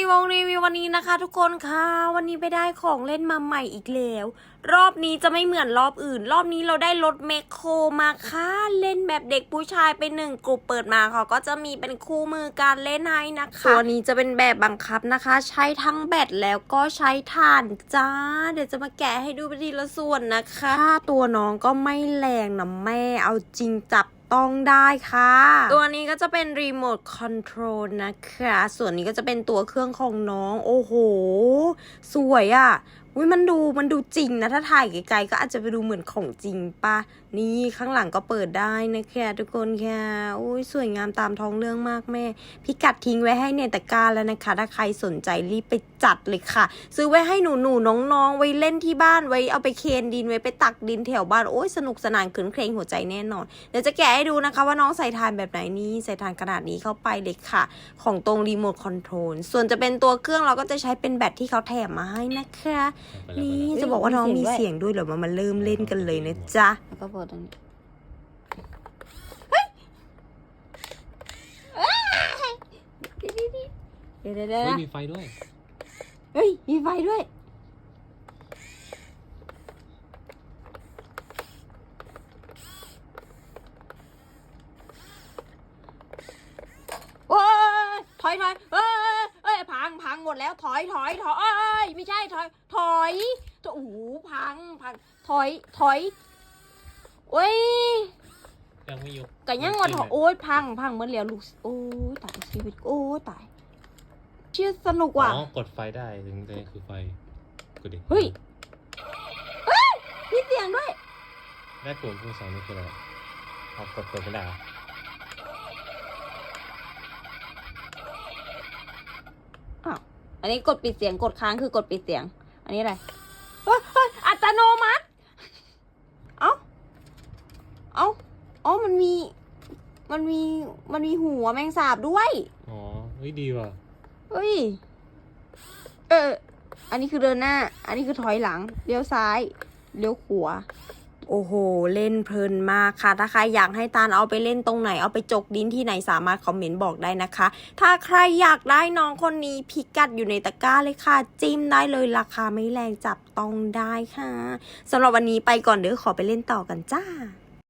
รีวงรีวิววันนี้นะคะทุกคนค่ะ วันนี้ไปได้ของเล่นมาใหม่อีกแล้ว รอบนี้จะไม่เหมือนรอบอื่น รอบนี้เราได้รถแมคโครมาค่ะเล่นแบบเด็กผู้ชายไปหนึ่งกลุ่มเปิดมาเขาก็จะมีเป็นคู่มือการเล่นให้นะคะตัวนี้จะเป็นแบบบังคับนะคะ ใช้ทั้งแบตแล้วก็ใช้ถ่านจ้า เดี๋ยวจะมาแกะให้ดูไปทีละส่วนนะคะค่าตัวน้องก็ไม่แรงนะแม่เอาจริงจับ ต้องได้ค่ะ ตัวนี้ก็จะเป็นรีโมทคอนโทรลนะคะ ส่วนนี้ก็จะเป็นตัวเครื่องของน้อง โอ้โห สวยอะ่ะ อุ้ยมันดูมันดูจริงนะ ถ้าถ่ายไกลๆก็อาจจะไปดูเหมือนของจริงปะนี่ข้างหลังก็เปิดได้นะคะทุกคนแค่อุ้ยสวยงามตามท้องเรื่องมากแม่ พิกัดทิ้งไว้ให้ในตะกร้าแล้วนะคะ ถ้าใครสนใจรีบไปจัดเลยค่ะ ซื้อไว้ให้หนูหนูน้องๆ ไว้เล่นที่บ้านไว้เอาไปเคนดินไว้ไปตักดินแถวบ้านโอ้ยสนุกสนานขืนเครงหัวใจแน่นอน เดี๋ยวจะแกะให้ดูนะคะว่าน้องใส่ทานแบบไหนนี่ใส่ทานขนาดนี้เข้าไปเลยค่ะ ของตรงรีโมทคอนโทรลส่วนจะเป็นตัวเครื่องเราก็จะใช้เป็นแบตที่เขาแถมมาให้นะคะนี่จะบอกว่าน้องมีเสียงด้วยเหรอมามาเริ่มเล่นกันเลยนะจ๊ะแล้วก็เปิดตรงนี้เดี๋ยวเดี๋ยวเดี๋ยวเฮ้ยนะมีไฟด้วย เฮ้ย มีไฟด้วย โอ้ยถอยถอยเอ้ยเอ้ยพั งพังหมดแล้วถอยถอยถอยเอ้ยไม่ใช่ถอย ถอยโอ้โหพังพังถอยถอยโอ้ยยังไม่ยกก็ยังว่าถอยโอ้ยพังพังเหมือนเหลียวลูกโอ้ยตายชีวิตโอ้ยตายเชื่อสนุกว่ะอ๋อกดไฟได้ถึงจะคือไฟกดดิเฮ้ยมีเสียงด้วยแม่ปุ่มผู้สองนี่คืออะไรเอากดกดไม่ได้เหร ออันนี้กดปิดเสียงกดค้างคือกดปิดเสียง อันนี้อะไรเฮ้ยเฮ้ยอัตโนมัติ เอ้า เอ้าอ๋อมันมี มันมี มันมีหัวแมงสาบด้วย อ๋อเฮ้ยดีว่ะ เฮ้ย เออ อันนี้คือเดินหน้า อันนี้คือถอยหลัง เลี้ยวซ้าย เลี้ยวขวา โอ้โห เล่นเพลินมากค่ะ ถ้าใครอยากให้ตาลเอาไปเล่นตรงไหน เอาไปจกดินที่ไหนสามารถคอมเมนต์บอกได้นะคะ ถ้าใครอยากได้น้องคนนี้พิกัดอยู่ในตะกร้าเลยค่ะ จิ้มได้เลยราคาไม่แรงจับต้องได้ค่ะสำหรับวันนี้ไปก่อนเดี๋ยวขอไปเล่นต่อกันจ้า